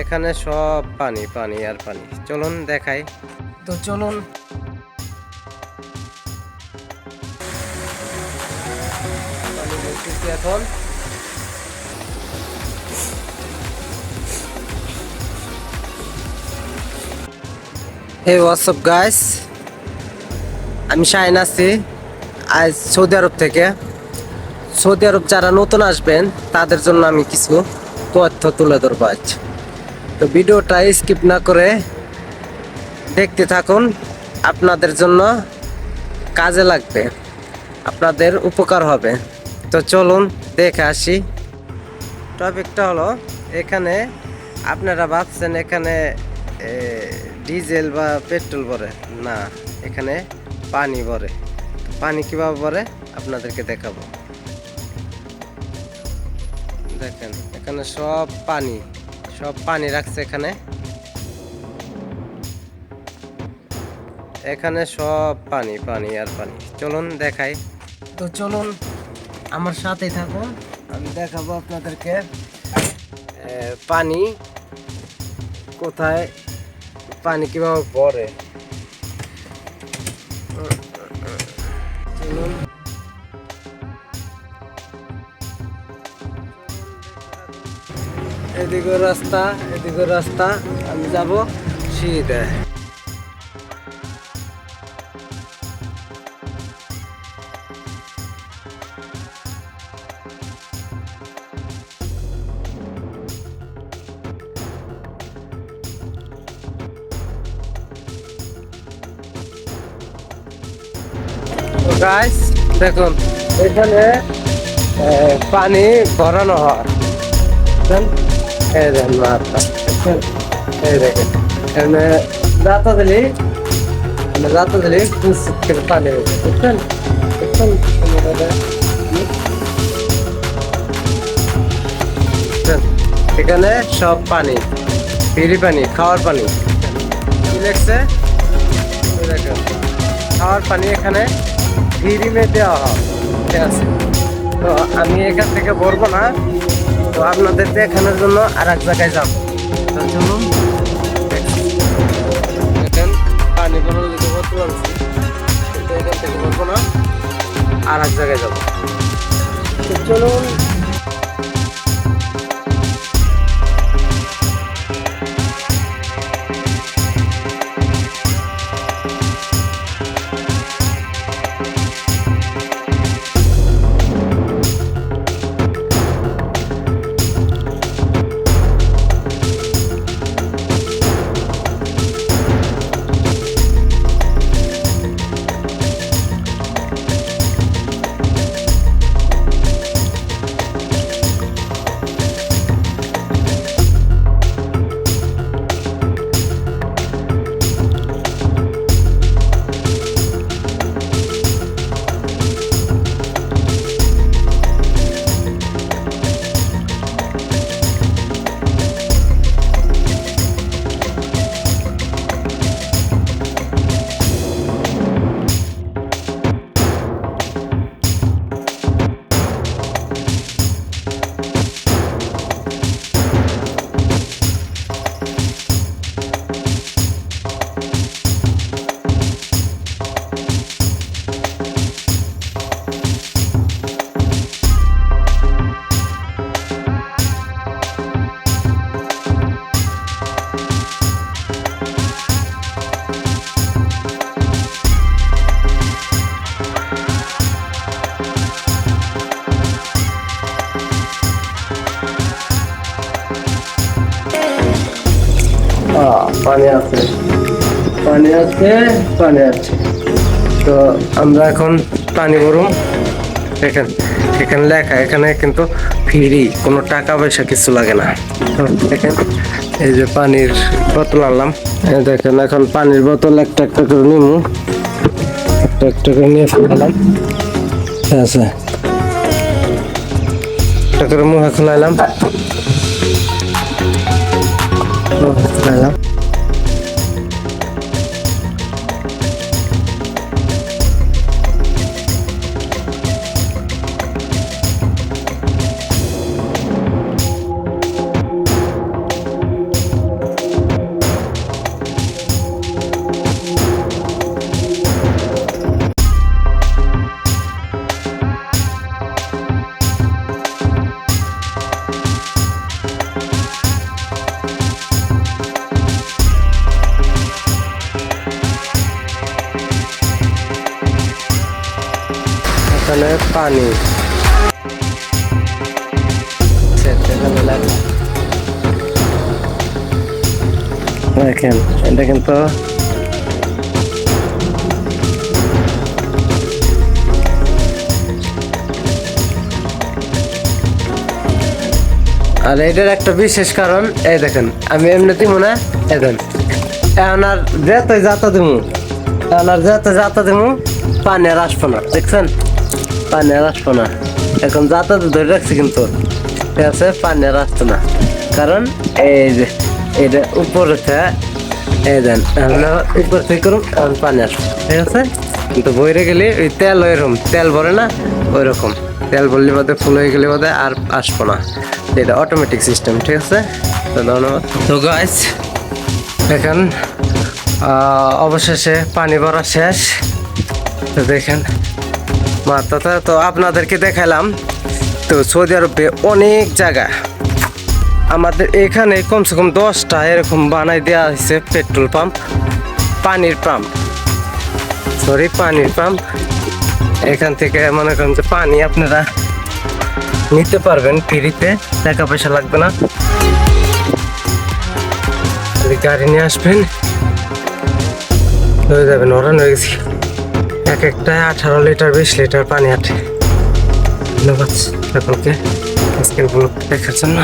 এখানে সব পানি পানি আর পানি। চলুন দেখাই। তো চলুন। এখন। হে হোয়াটসঅ্যাপ গাইস আমি শাহিন আছি আজ সৌদি আরব থেকে। সৌদি আরব যারা নতুন আসবেন তাদের জন্য আমি কিছু তথ্য তুলে ধরবো আজ। তো ভিডিওটা স্কিপ না করে দেখতে থাকুন। আপনাদের জন্য কাজে লাগবে। আপনাদের উপকার হবে। তো চলুন দেখে আসি। টপিকটা হলো, এখানে আপনারা ভাবছেন এখানে ডিজেল বা পেট্রোল ভরে। না, এখানে পানি ভরে। পানি কীভাবে ভরে? আপনাদেরকে দেখাবো। দেখেন, এখানে সব পানি সব পানি রাখছে এখানে। এখানে সব পানি পানি আর পানি। চলুন দেখাই। তো চলুন আমার সাথেই থাকুন, আমি দেখাবো আপনাদেরকে পানি কোথায়, পানি কীভাবে পড়ে। চলুন। এদিকে রাস্তা এদিকে রাস্তা আমি যাব সিধে গাইস দেখুন এখানে পানি ভরানো হয়? এই দেখেন দেখেন? এই দেখেন এখানে রাতা দিলি দিলি করে এখানে সব পানি ফিরি পানি। খাওয়ার পানি কি এই দেখেন খাওয়ার পানি এখানে ফিরিমে দেওয়া হয়। ঠিক আছে। তো আমি এখান থেকে ভরবো না। তো আপনাদের দেখানোর জন্য আর এক জায়গায় যাব। তো চলুন। দেখেন পানি বড় দিকে ভরতে পারছি কিন্তু এখান থেকে ভরবো না আর এক জায়গায় যাব। তো চলুন। পানি আছে। পানি আছে পানি আছে। তো আমরা এখন পানি ভরুম। দেখেন এখানে লেখা, এখানে কিন্তু ফ্রি, কোনো টাকা পয়সা কিছু লাগে না। দেখেন, এই যে পানির বোতল আনলাম। দেখেন, এখন পানির বোতল একটা একটা করে নিমু। একটা একটা করে নিয়ে ফেলাম ঠিক আছে। একটা করে মুখ এখন আইলাম আইলাম এখানে পানি। দেখেন, এটা কিন্তু আর এটার একটা বিশেষ কারণ, এই দেখেন, আমি এমনিতেই মনে হয় এখন আর যেতে যাতা দেবো, এখন আর যেতে যাতা দেবো, পানি আর আসব না, দেখছেন? পানি আর আসব না এখন যাতায়াত ধরে রাখছি কিন্তু ঠিক আছে পানি আর আসতো না কারণ এই যে, এটা উপরে এই দেন, আমরা উপর থেকে করুন এখন পানি আসব। ঠিক আছে? কিন্তু বইরে গেলে ওই তেল ওইরকম, তেল ভরে না ওই রকম তেল ভরলে বোধহয় ফুল হয়ে গেলে বোধহয় আর আসব না। এটা অটোমেটিক সিস্টেম ঠিক আছে? তো ধন্যবাদ। তো গাইস দেখেন অবশেষে পানি ভরা শেষ। তো দেখেন মাত্রাটা তো আপনাদেরকে দেখালাম। তো সৌদি আরবে অনেক জায়গা। আমাদের এখানে কমসে কম দশটা এরকম বানাই দেওয়া হয়েছে পেট্রোল পাম্প, পানির পাম্প। সরি পানির পাম্প। এখান থেকে মনে করেন যে পানি আপনারা নিতে পারবেন ফ্রিতে টাকা পয়সা লাগবে না। গাড়ি নিয়ে আসবেন। হয়ে যাবেন ওরান হয়ে গেছি। এক একটা আঠারো লিটার বিশ লিটার পানি আটে। ধন্যবাদ সকলকে। আজকের ব্লগ দেখার জন্য।